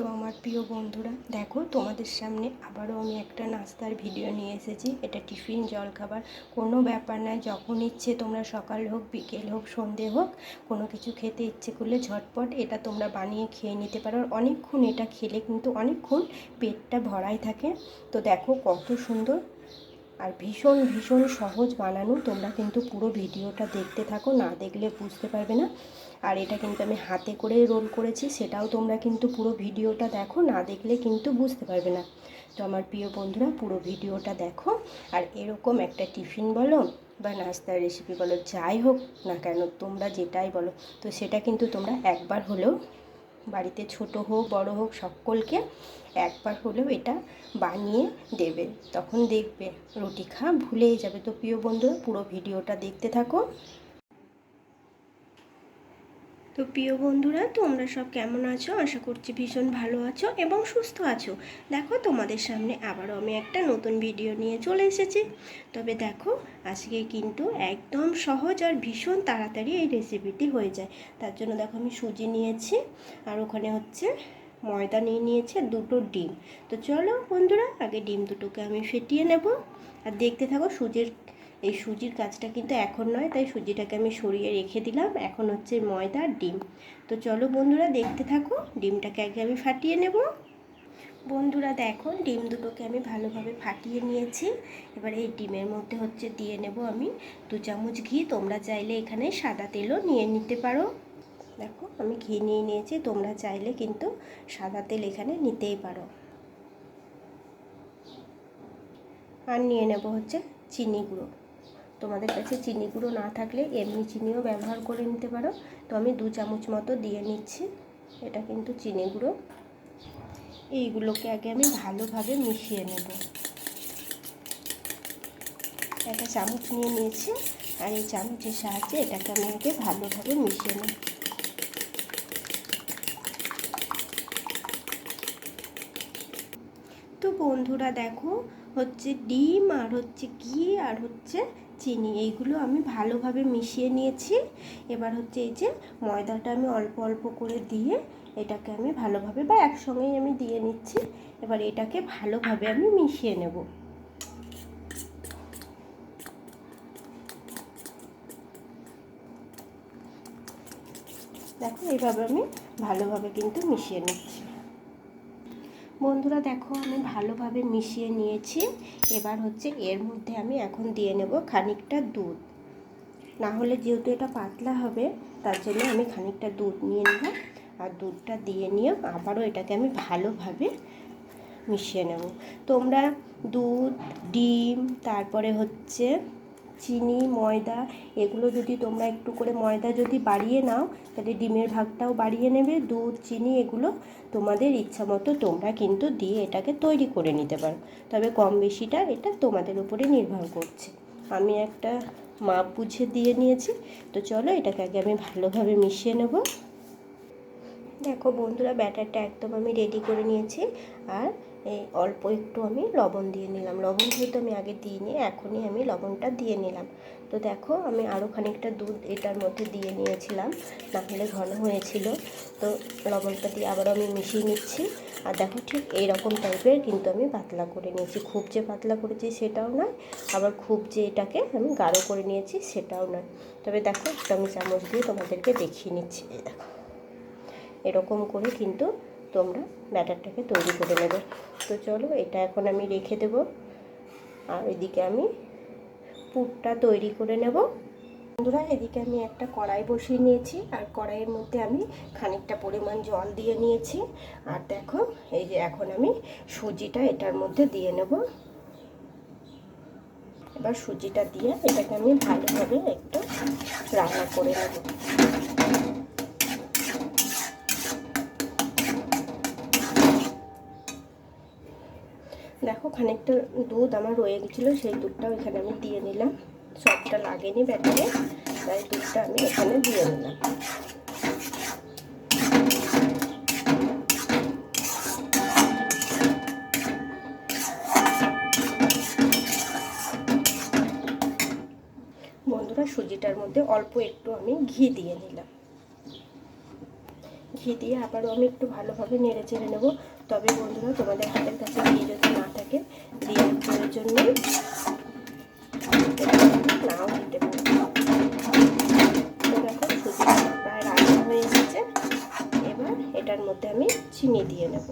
তো আমার প্রিয় বন্ধুরা, দেখো তোমাদের সামনে আবারও আমি একটা নাস্তার ভিডিও নিয়ে এসেছি। এটা টিফিন, জলখাবার, কোনো ব্যাপার না যখন ইচ্ছে তোমরা সকাল হোক, বিকেল হোক, সন্ধে হোক, কোনো কিছু খেতে ইচ্ছে করলে ঝটপট এটা তোমরা বানিয়ে খেয়ে নিতে পারো। অনেকক্ষণ এটা খেলে কিন্তু অনেকক্ষণ পেটটা ভরাই থাকে। তো দেখো কত সুন্দর আর ভীষণ ভীষণ সহজ বানানো। তোমরা কিন্তু পুরো ভিডিওটা দেখতে থাকো, না দেখলে বুঝতে পারবে না। আর এটা কিন্তু আমি হাতে করে রোল করেছি, সেটাও তোমরা কিন্তু পুরো ভিডিওটা দেখো, না দেখলে কিন্তু বুঝতে পারবে না। তো আমার প্রিয় বন্ধুরা, পুরো ভিডিওটা দেখো। আর এরকম একটা টিফিন বলো বা নাস্তার রেসিপি বলো, যাই হোক না কেন, তোমরা যেটাই বলো, তো সেটা কিন্তু তোমরা একবার হলেও বাড়িতে ছোট হোক, বড় হোক, সকলকে একবার হলেও এটা বানিয়ে দেবে। তখন দেখবে, রুটি খা, ভুলেই যাবে। তো প্রিয় বন্ধুরা পুরো ভিডিওটা দেখতে থাকো। তো প্রিয় বন্ধুরা, তোমরা সব কেমন আছো? আশা করছি ভীষণ ভালো আছো এবং সুস্থ আছো। দেখো, তোমাদের সামনে আবারও আমি একটা নতুন ভিডিও নিয়ে চলে এসেছি। তবে দেখো, আজকে কিন্তু একদম সহজ আর ভীষণ তাড়াতাড়ি এই রেসিপিটি হয়ে যায়। তার জন্য দেখো, আমি সুজি নিয়েছি। আর ওখানে হচ্ছে ময়দা নিয়ে নিয়েছে, দুটো ডিম। তো চলো বন্ধুরা, আগে ডিম দুটোকে আমি ফেটিয়ে নেব। আর দেখতে থাকো, সুজির, এই সুজির কাজটা কিন্তু এখন নয়, তাই সুজিটাকে আমি সরিয়ে রেখে দিলাম। এখন হচ্ছে ময়দা ডিম। তো চলো বন্ধুরা, দেখতে থাকো, ডিমটাকে আগে আমি ফাটিয়ে নেব। বন্ধুরা, দেখো, ডিম দুটোকে আমি ভালোভাবে ফাটিয়ে নিয়েছি। এবার এই ডিমের মধ্যে হচ্ছে দিয়ে নেব আমি দু চামচ ঘি। তোমরা চাইলে এখানে সাদা তেলও নিয়ে নিতে পারো। দেখো, আমি ঘি নিয়ে নিয়েছি, তোমরা চাইলে কিন্তু সাদা তেল এখানে নিতেই পারো। আর নিয়ে নেব হচ্ছে চিনি গুঁড়ো। তোমাদের কাছে চিনি গুঁড়ো না থাকলে এমনি চিনিও ব্যবহার করে নিতে পারো। তো আমি দু চামচ মতো দিয়ে নিচ্ছি, এটা কিন্তু চিনি গুঁড়ো। এইগুলোকে আগে আমি ভালোভাবে মিশিয়ে নেব। একটা চামচ নিয়ে নিয়েছি, আর এই চামচের সাহায্যে এটাকে আমি আগে ভালোভাবে মিশিয়ে নেব তো বন্ধুরা দেখো, হচ্ছে ডিম আর হচ্ছে ঘি আর হচ্ছে চিনি, এইগুলো আমি ভালোভাবে মিশিয়ে নিয়েছি। এবার হচ্ছে এই যে ময়দাটা আমি অল্প অল্প করে দিয়ে এটাকে আমি ভালোভাবে বা একসঙ্গেই আমি দিয়ে নিচ্ছি। এবার এটাকে ভালোভাবে আমি মিশিয়ে নেব। দেখো, এইভাবে আমি ভালোভাবে কিন্তু মিশিয়ে নিচ্ছি। বন্ধুরা দেখো, আমি ভালোভাবে মিশিয়ে নিয়েছি। এবার হচ্ছে এর মধ্যে আমি এখন দিয়ে নেব খানিকটা দুধ। না হলে যেহেতু এটা পাতলা হবে, তার জন্য আমি খানিকটা দুধ নিয়ে নেব। আর দুধটা দিয়ে নিয়ে আবারও এটাকে আমি ভালোভাবে মিশিয়ে নেব। তোমরা দুধ, ডিম, তারপরে হচ্ছে চিনি, ময়দা, এগুলো যদি তোমরা একটু করে ময়দা যদি বাড়িয়ে নাও, তাহলে ডিমের ভাগটাও বাড়িয়ে নেবে। দুধ, চিনি এগুলো তোমাদের ইচ্ছা মতো তোমরা কিন্তু দিয়ে এটাকে তৈরি করে নিতে পারো। তবে কম বেশিটা এটা তোমাদের উপরে নির্ভর করছে। আমি একটা মাপ বুঝে দিয়ে নিয়েছি। তো চলো এটাকে আগে আমি ভালোভাবে মিশিয়ে নেব। দেখো বন্ধুরা, ব্যাটারটা একদম আমি রেডি করে নিয়েছি। আর এই অল্প একটু আমি লবণ দিয়ে নিলাম। লবণ যেহেতু আমি আগে দিইনি, এখনই আমি লবণটা দিয়ে নিলাম। তো দেখো, আমি আরও খানিকটা দুধ এটার মধ্যে দিয়ে নিয়েছিলাম না হলে ঘন হয়েছিল। তো লবণটা দিয়ে আবারও আমি মিশিয়ে নিচ্ছি। আর দেখো ঠিক এইরকম টাইপের কিন্তু আমি পাতলা করে নিয়েছি। খুব যে পাতলা করেছি সেটাও নয়, আবার খুব যে এটাকে আমি গাঢ় করে নিয়েছি সেটাও নয়। তবে দেখো, একটা আমি চামচ দিয়ে তোমাদেরকে দেখিয়ে নিচ্ছি। এই দেখো, এরকম করে কিন্তু তোমরা ব্যাটারটাকে তৈরি করে নেবে। তো চলো এটা এখন আমি রেখে দেব। আর এদিকে আমি পুরটা তৈরি করে নেব। বন্ধুরা, এদিকে আমি একটা কড়াই বসিয়ে নিয়েছি। আর কড়াইয়ের মধ্যে আমি খানিকটা পরিমাণ জল দিয়ে নিয়েছি। আর দেখো, এই যে এখন আমি সুজিটা এটার মধ্যে দিয়ে নেব। এবার সুজিটা দিয়ে এটাকে আমি ভালোভাবে একটু রান্না করে নেব। দেখো, খানিকটা দুধ আমার রয়ে গেছিল, সেই দুধটাও এখানে আমি দিয়ে নিলাম। সবটা লাগেনি ব্যাটারে, তাই দুধটা আমি এখানে দিয়ে নিলাম। বন্ধুরা, সুজিটার মধ্যে অল্প একটু আমি ঘি দিয়ে নিলাম। ঘি দিয়ে আবারও আমি একটু ভালোভাবে নেড়ে চেড়ে নেব। তবে বন্ধুরা, তোমাদের হাতের কাছে ঘি যদি না থাকে প্রয়োজন নেই নাও দিতে প্রায় রান্না হয়ে এবার এটার মধ্যে আমি চিনি দিয়ে নেব।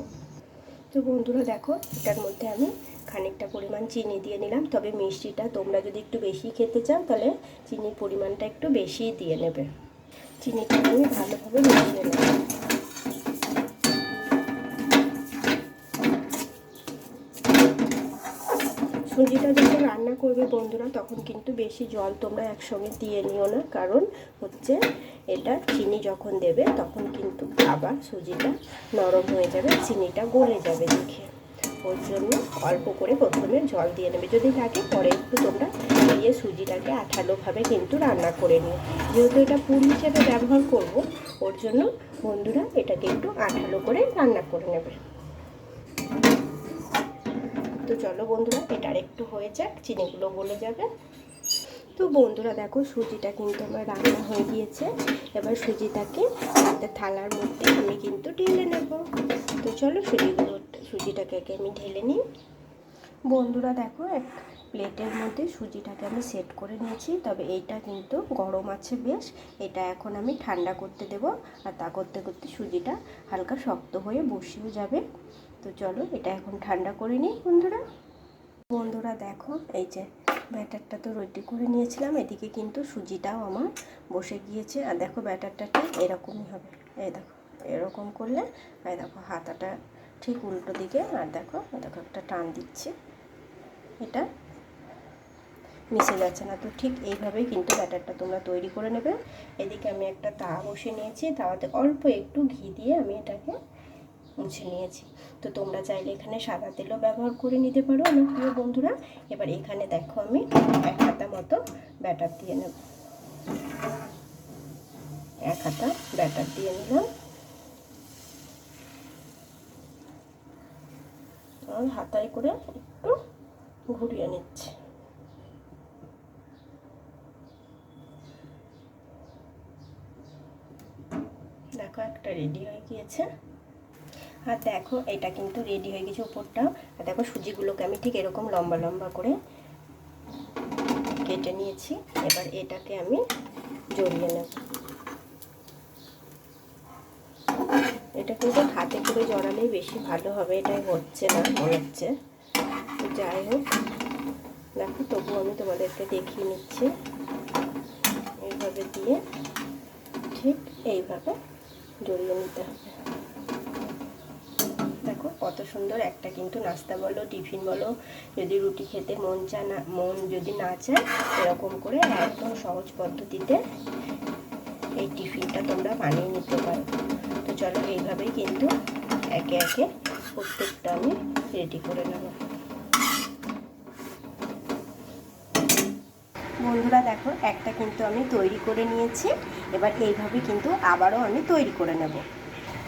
তো বন্ধুরা, দেখো, এটার মধ্যে আমি খানিকটা পরিমাণ চিনি দিয়ে নিলাম। তবে মিষ্টিটা তোমরা যদি একটু বেশি খেতে চাও, তাহলে চিনির পরিমাণটা একটু বেশিই দিয়ে নেবে। চিনিটা আমি ভালোভাবে মিশিয়ে নেব। সুজিটা যখন রান্না করবে বন্ধুরা, তখন কিন্তু বেশি জল তোমরা একসঙ্গে দিয়ে নিও না, কারণ হচ্ছে এটা চিনি যখন দেবে, তখন কিন্তু আবার সুজিটা নরম হয়ে যাবে, চিনিটা গলে যাবে দেখে। ওর জন্য অল্প করে প্রথমে জল দিয়ে নেবে। যদি লাগে পরে একটু তোমরা দিয়ে সুজিটাকে আঠালোভাবে কিন্তু রান্না করে নিও। যেহেতু এটা পুর হিসেবে ব্যবহার করব, ওর জন্য বন্ধুরা এটাকে একটু আঠালো করে রান্না করে নেবে। তো চলো বন্ধুরা, এটা একটু হয়ে যাক, চিনিগুলো গলে যাবে। তো বন্ধুরা দেখো, সুজিটা কিন্তু আমার রান্না হয়ে গিয়েছে। এবার সুজিটাকে থালার মধ্যে আমি কিন্তু ঢেলে নেব। তো চলো সুজিগুলো সুজিটাকে আগে আমি ঢেলে নিই। বন্ধুরা দেখো, এক প্লেটের মধ্যে সুজিটাকে আমি সেট করে নিয়েছি। তবে এইটা কিন্তু গরম আছে বেশ। এটা এখন আমি ঠান্ডা করতে দেব আর তা করতে করতে সুজিটা হালকা শক্ত হয়ে বসেও যাবে। তো চলো, এটা এখন ঠান্ডা করে নিই বন্ধুরা। বন্ধুরা দেখো, এই যে ব্যাটারটা তো রেডি করে নিয়েছিলাম। এদিকে কিন্তু সুজিটাও আমার বসে গিয়েছে। আর দেখো ব্যাটারটা এরকমই হবে। এই দেখো, এরকম করলে, এই দেখো হাতাটা ঠিক উল্টো দিকে, আর দেখো দেখো একটা টান দিচ্ছে। এটা মিশে যাচ্ছে না। তো ঠিক এইভাবেই কিন্তু ব্যাটারটা তোমরা তৈরি করে নেবে। এদিকে আমি একটা তাওয়া বসে নিয়েছি। তাওয়াতে অল্প একটু ঘি দিয়ে আমি এটাকে মুছে নিয়েছি। তো তোমরা চাইলে এখানে সাদা তেলও ব্যবহার করে নিতে পারো আমার প্রিয় বন্ধুরা। এবার এখানে দেখো আমি এক হাতা মতো ব্যাটার দিয়ে নেব। এক হাতা ব্যাটার দিয়ে নিলাম। আর হাতায় করে একটু ঘুরিয়ে নিচ্ছি। দেখো একটা রেডি হয়ে গিয়েছে। আর দেখো, এটা কিন্তু রেডি হয়ে গেছে উপরটা। আর দেখো সুজিগুলোকে আমি ঠিক এরকম লম্বা লম্বা করে কেটে নিয়েছি। এবার এটাকে আমি জড়িয়ে নেব। এটা কিন্তু হাতে করে জড়ালেই বেশি ভালো হবে, এটাই হচ্ছে না, হচ্ছে। যাই হোক, দেখো তবু আমি তোমাদেরকে দেখিয়ে নিচ্ছি। এইভাবে দিয়ে ঠিক এইভাবে জড়িয়ে নিতে হবে। দেখো, কত সুন্দর একটা কিন্তু নাস্তা বলো, টিফিন বলো, যদি রুটি খেতে মন চা না, মন যদি না চায়, এরকম করে একদম সহজ পদ্ধতিতে এই টিফিনটা তোমরা বানিয়ে নিতে পারো। তো চলো এইভাবেই কিন্তু একে একে প্রত্যেকটা আমি রেডি করে নেব। বন্ধুরা দেখো, একটা কিন্তু আমি তৈরি করে নিয়েছি। এবার এইভাবে কিন্তু আবারও আমি তৈরি করে নেব।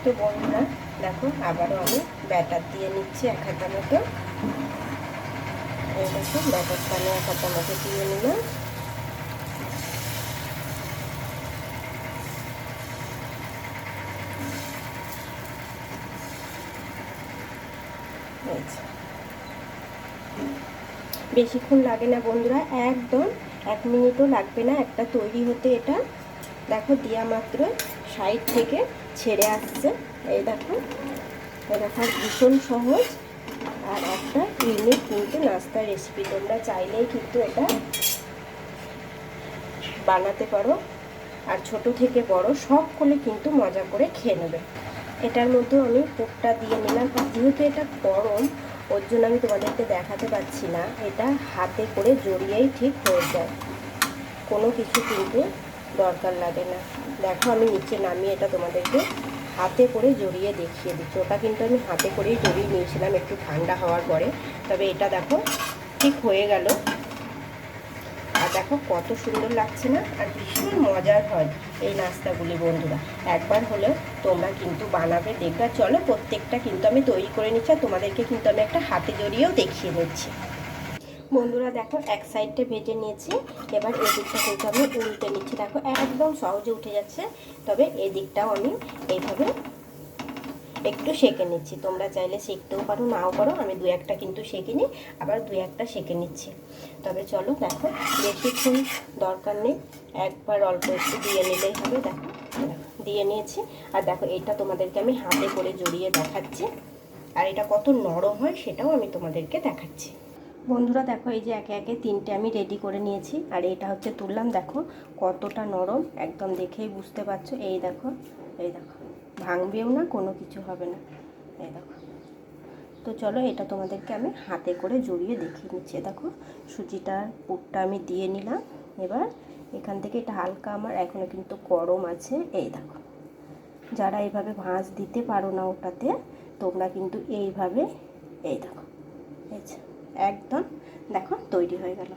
তো বন্ধুরা দেখো, আবারও আমি ব্যাটার দিয়ে নিচ্ছি এক হাতা মতো। এই দেখো, ব্যাটারটা আমি এক হাতা মতো দিয়ে নিলাম। বেশিক্ষণ লাগে না বন্ধুরা, একদম এক মিনিটও লাগবে না, একটা তৈরি হতে এটা। দেখো দেওয়া মাত্র সাইড থেকে ছেড়ে আসছে। এই দেখো দেখো ভীষণ সহজ। আর একটা ইউনিক কিন্তু নাস্তার রেসিপি তোমরা চাইলেই কিন্তু এটা বানাতে পারো। আর ছোট থেকে বড় সকলে কিন্তু মজা করে খেয়ে নেবে। এটার মধ্যেও আমি কোকটা দিয়ে নিলাম। যেহেতু এটা গরম, ওর জন্য আমি তোমাদেরকে দেখাতে পারছি না। এটা হাতে করে জড়িয়েই ঠিক হয়ে যায়। কোনো কিছু কিন্তু দরকার লাগে না। দেখো, আমি নিচে নামিয়ে এটা তোমাদেরকে হাতে করে জড়িয়ে দেখিয়ে দিচ্ছি। ওটা কিন্তু আমি হাতে করেই জড়িয়ে নিয়েছিলাম, একটু ঠান্ডা হওয়ার পরে। তবে এটা দেখো, ঠিক হয়ে গেল। দেখো কত সুন্দর লাগছে না? আর ভীষণ মজার হয় এই নাস্তাগুলি, বন্ধুরা। একবার হলেও তোমরা কিন্তু বানাবে, দেখবে। চলো, প্রত্যেকটা কিন্তু আমি তৈরি করে নিচ্ছি, আর তোমাদেরকে কিন্তু আমি একটা হাতে জড়িয়েও দেখিয়ে দিচ্ছি। বন্ধুরা, দেখো, এক সাইডটা ভেজে নিয়েছি। এবার এদিকটা কিন্তু আমি উল্টে নিচ্ছি। দেখো, একদম সহজে উঠে যাচ্ছে, তবে এদিকটাও আমি এইভাবে একটু সেঁকে নিচ্ছি। তোমরা চাইলে সেঁকতেও পারো নাও পারো। আমি দু একটা কিন্তু সেঁকে নিই আবার দু একটা সেঁকে নিচ্ছি। তবে চলো দেখো বেশিক্ষণ দরকার নেই। একবার অল্প একটু দিয়ে নিলেই হবে দেখো, দিয়ে নিয়েছি। আর দেখো এটা তোমাদেরকে আমি হাতে করে জড়িয়ে দেখাচ্ছি। আর এটা কত নরম হয় সেটাও আমি তোমাদেরকে দেখাচ্ছি। বন্ধুরা দেখো এই যে একে একে তিনটে আমি রেডি করে নিয়েছি। আর এটা হচ্ছে তুললাম দেখো কতটা নরম। একদম দেখেই বুঝতে পারছ। এই দেখো এই দেখো। ভাঙবেও না, কোনো কিছু হবে না। এই দেখো। তো চলো এটা তোমাদেরকে আমি হাতে করে জড়িয়ে দেখিয়ে নিচ্ছি দেখো, সুজিটার পুরটা আমি দিয়ে নিলাম। এবার এখান থেকে এটা হালকা আমার এখনও কিন্তু গরম আছে। এই দেখো, যারা এইভাবে ভাঁজ দিতে পারো না ওটাতে, তোমরা কিন্তু এইভাবে, এই দেখো একদম, দেখো, তৈরি হয়ে গেল।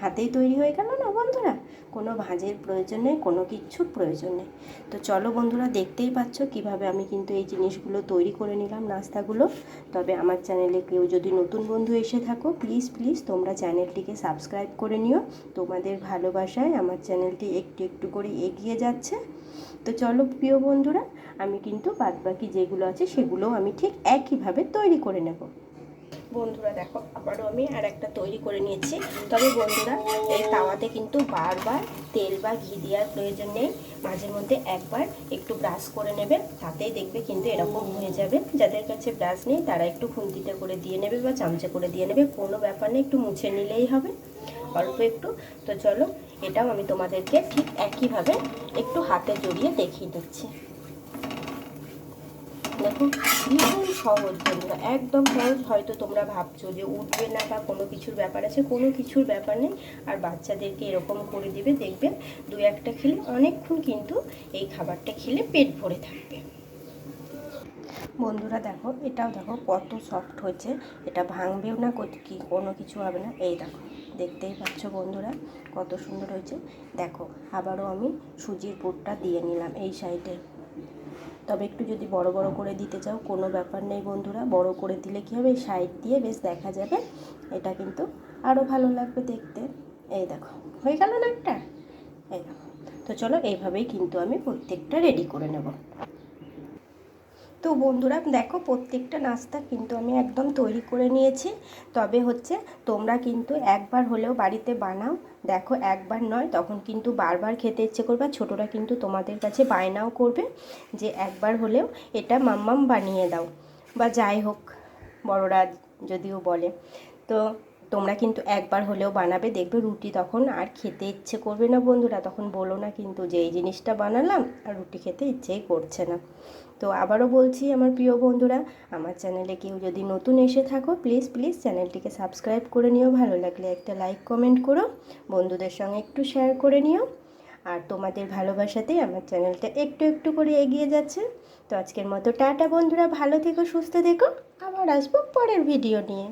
হাতেই তৈরি হয়ে গেল না বন্ধুরা? কোনো ভাঁজের প্রয়োজন নেই, কোনো কিচ্ছুর প্রয়োজন নেই। তো চলো বন্ধুরা, দেখতেই পাচ্ছ কীভাবে আমি কিন্তু এই জিনিসগুলো তৈরি করে নিলাম নাস্তাগুলো। তবে আমার চ্যানেলে কেউ যদি নতুন বন্ধু এসে থাকো প্লিজ প্লিজ তোমরা চ্যানেলটিকে সাবস্ক্রাইব করে নিও। তোমাদের ভালোবাসায় আমার চ্যানেলটি একটু একটু করে এগিয়ে যাচ্ছে। তো চলো প্রিয় বন্ধুরা, আমি কিন্তু বাদবাকি যেগুলো আছে সেগুলোও আমি ঠিক একইভাবে তৈরি করে নেব। বন্ধুরা দেখো, আবারও আমি আর একটা তৈরি করে নিয়েছি। তবে বন্ধুরা, এই তাওয়াতে কিন্তু বারবার তেল বা ঘি দেওয়ার প্রয়োজন নেই। মাঝে মধ্যে একবার একটু ব্রাশ করে নেবে, তাতেই দেখবে কিন্তু এরকম হয়ে যাবে। যাদের কাছে ব্রাশ নেই, তারা একটু খুন্তিতে করে দিয়ে নেবে বা চামচে করে দিয়ে নেবে। কোনো ব্যাপার নেই, একটু মুছে নিলেই হবে, অল্প একটু। তো চলো, এটাও আমি তোমাদেরকে ঠিক একইভাবে একটু হাতে জড়িয়ে দেখিয়ে দিচ্ছি। দেখো, ভীষণ সহজ বন্ধুরা একদম সহজ হয়তো তোমরা ভাবছ যে উঠবে না বা কোনো কিছুর ব্যাপার আছে, কোনো কিছুর ব্যাপার নেই। আর বাচ্চাদেরকে এরকম করে দিবে, দেখবে দু একটা খেলে অনেকক্ষণ কিন্তু এই খাবারটা খেলে পেট ভরে থাকবে। বন্ধুরা দেখো, এটাও দেখো কত সফট হয়েছে, এটা ভাঙবেও না, কো- কি কোনো কিছু হবে না। এই দেখো, দেখতেই পাচ্ছ বন্ধুরা কত সুন্দর হয়েছে। দেখো, আবারও আমি সুজির পুরটা দিয়ে নিলাম এই সাইডে তবে একটু যদি বড় বড় করে দিতে চাও, কোনো ব্যাপার নেই বন্ধুরা। বড় করে দিলে কী হবে? সাইড দিয়ে বেশ দেখা যাবে। এটা কিন্তু আরও ভালো লাগবে দেখতে। এই দেখো, হয়ে গেল না একটা? এই দেখো। তো চলো, এইভাবেই কিন্তু আমি প্রত্যেকটা রেডি করে নেব। তো বন্ধুরা, দেখো প্রত্যেকটা নাস্তা কিন্তু আমি একদম তৈরি করে নিয়েছি। তবে হচ্ছে তোমরা কিন্তু একবার হলেও বাড়িতে বানাও। দেখো একবার নয়, তখন কিন্তু বারবার খেতে ইচ্ছে করবে আর ছোটোরা কিন্তু তোমাদের কাছে বায়নাও করবে যে একবার হলেও এটা মাম্মাম বানিয়ে দাও। বা যাই হোক, বড়রা যদিও বলে। তো তোমরা কিন্তু একবার হলেও বানাবে, দেখবে রুটি তখন আর খেতে ইচ্ছে করবে না বন্ধুরা, তখন বলো না কিন্তু যে এই জিনিসটা বানালাম আর রুটি খেতে ইচ্ছেই করছে না। তো আবারও বলছি আমার প্রিয় বন্ধুরা, আমার চ্যানেলে কেউ যদি নতুন এসে থাকো প্লিজ প্লিজ চ্যানেলটিকে সাবস্ক্রাইব করে নিও, ভালো লাগলে একটা লাইক কমেন্ট করো, বন্ধুদের সঙ্গে একটু শেয়ার করে নিও। আর তোমাদের ভালোবাসাতেই আমার চ্যানেলটা একটু একটু করে এগিয়ে যাচ্ছে। তো আজকের মতো টাটা বন্ধুরা, ভালো থেকো, সুস্থ থেকো, আবার আসব পরের ভিডিও নিয়ে।